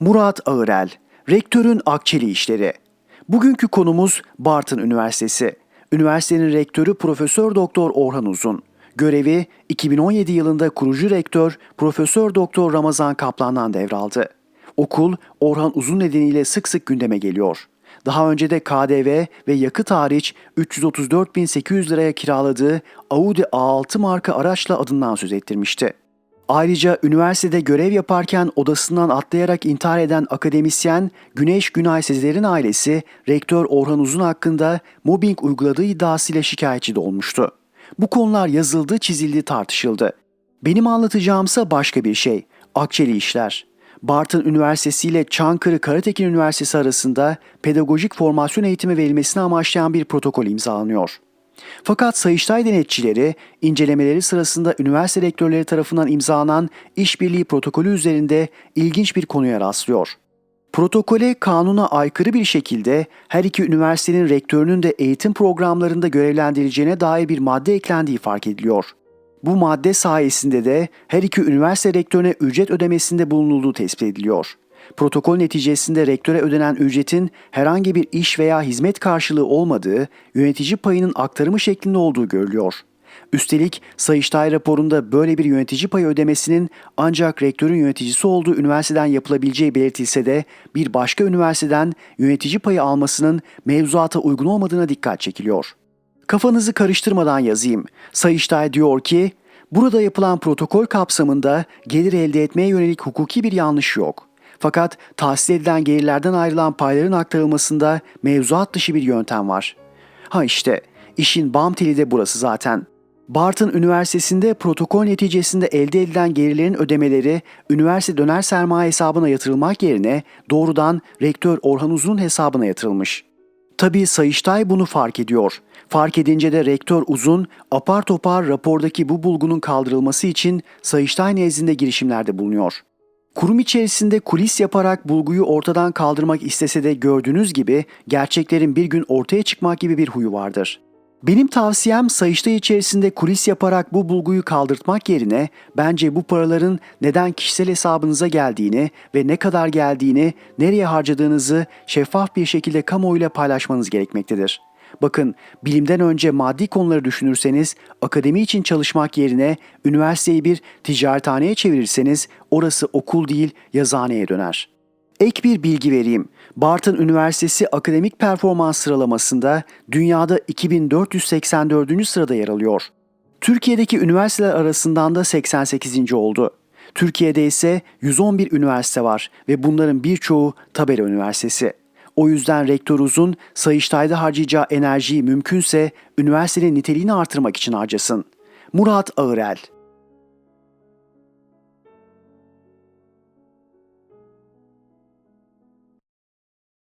Murat Ağırel, Rektörün Akçeli İşleri. Bugünkü konumuz Bartın Üniversitesi. Üniversitenin rektörü Profesör Doktor Orhan Uzun. Görevi 2017 yılında kurucu rektör Profesör Doktor Ramazan Kaplan'dan devraldı. Okul Orhan Uzun nedeniyle sık sık gündeme geliyor. Daha önce de KDV ve yakıt hariç 334.800 liraya kiraladığı Audi A6 marka araçla adından söz ettirmişti. Ayrıca üniversitede görev yaparken odasından atlayarak intihar eden akademisyen Güneş Günay Sezer'in ailesi rektör Orhan Uzun hakkında mobbing uyguladığı iddiasıyla şikayetçi de olmuştu. Bu konular yazıldı, çizildi, tartışıldı. Benim anlatacağımsa başka bir şey. Akçeli işler. Bartın Üniversitesi ile Çankırı Karatekin Üniversitesi arasında pedagojik formasyon eğitimi verilmesini amaçlayan bir protokol imzalanıyor. Fakat Sayıştay denetçileri incelemeleri sırasında üniversite rektörleri tarafından imzalanan işbirliği protokolü üzerinde ilginç bir konuya rastlıyor. Protokole kanuna aykırı bir şekilde her iki üniversitenin rektörünün de eğitim programlarında görevlendirileceğine dair bir madde eklendiği fark ediliyor. Bu madde sayesinde de her iki üniversite rektörüne ücret ödemesinde bulunulduğu tespit ediliyor. Protokol neticesinde rektöre ödenen ücretin herhangi bir iş veya hizmet karşılığı olmadığı, yönetici payının aktarımı şeklinde olduğu görülüyor. Üstelik Sayıştay raporunda böyle bir yönetici payı ödemesinin ancak rektörün yöneticisi olduğu üniversiteden yapılabileceği belirtilse de bir başka üniversiteden yönetici payı almasının mevzuata uygun olmadığına dikkat çekiliyor. Kafanızı karıştırmadan yazayım. Sayıştay diyor ki, burada yapılan protokol kapsamında gelir elde etmeye yönelik hukuki bir yanlış yok. Fakat tahsil edilen gelirlerden ayrılan payların aktarılmasında mevzuat dışı bir yöntem var. Ha işte, işin bam teli de burası zaten. Bartın Üniversitesi'nde protokol neticesinde elde edilen gelirlerin ödemeleri üniversite döner sermaye hesabına yatırılmak yerine doğrudan rektör Orhan Uzun'un hesabına yatırılmış. Tabii Sayıştay bunu fark ediyor. Fark edince de rektör Uzun apar topar rapordaki bu bulgunun kaldırılması için Sayıştay nezdinde girişimlerde bulunuyor. Kurum içerisinde kulis yaparak bulguyu ortadan kaldırmak istese de gördüğünüz gibi gerçeklerin bir gün ortaya çıkmak gibi bir huyu vardır. Benim tavsiyem Sayıştay içerisinde kulis yaparak bu bulguyu kaldırtmak yerine bence bu paraların neden kişisel hesabınıza geldiğini ve ne kadar geldiğini, nereye harcadığınızı şeffaf bir şekilde kamuoyuyla paylaşmanız gerekmektedir. Bakın, bilimden önce maddi konuları düşünürseniz, akademi için çalışmak yerine üniversiteyi bir ticarethaneye çevirirseniz orası okul değil yazıhaneye döner. Ek bir bilgi vereyim. Bartın Üniversitesi akademik performans sıralamasında dünyada 2484. sırada yer alıyor. Türkiye'deki üniversiteler arasından da 88. oldu. Türkiye'de ise 111 üniversite var ve bunların birçoğu Tabela Üniversitesi. O yüzden rektör uzun Sayıştay'da harcayacağı enerjiyi mümkünse üniversitenin niteliğini artırmak için harcasın. Murat Ağırel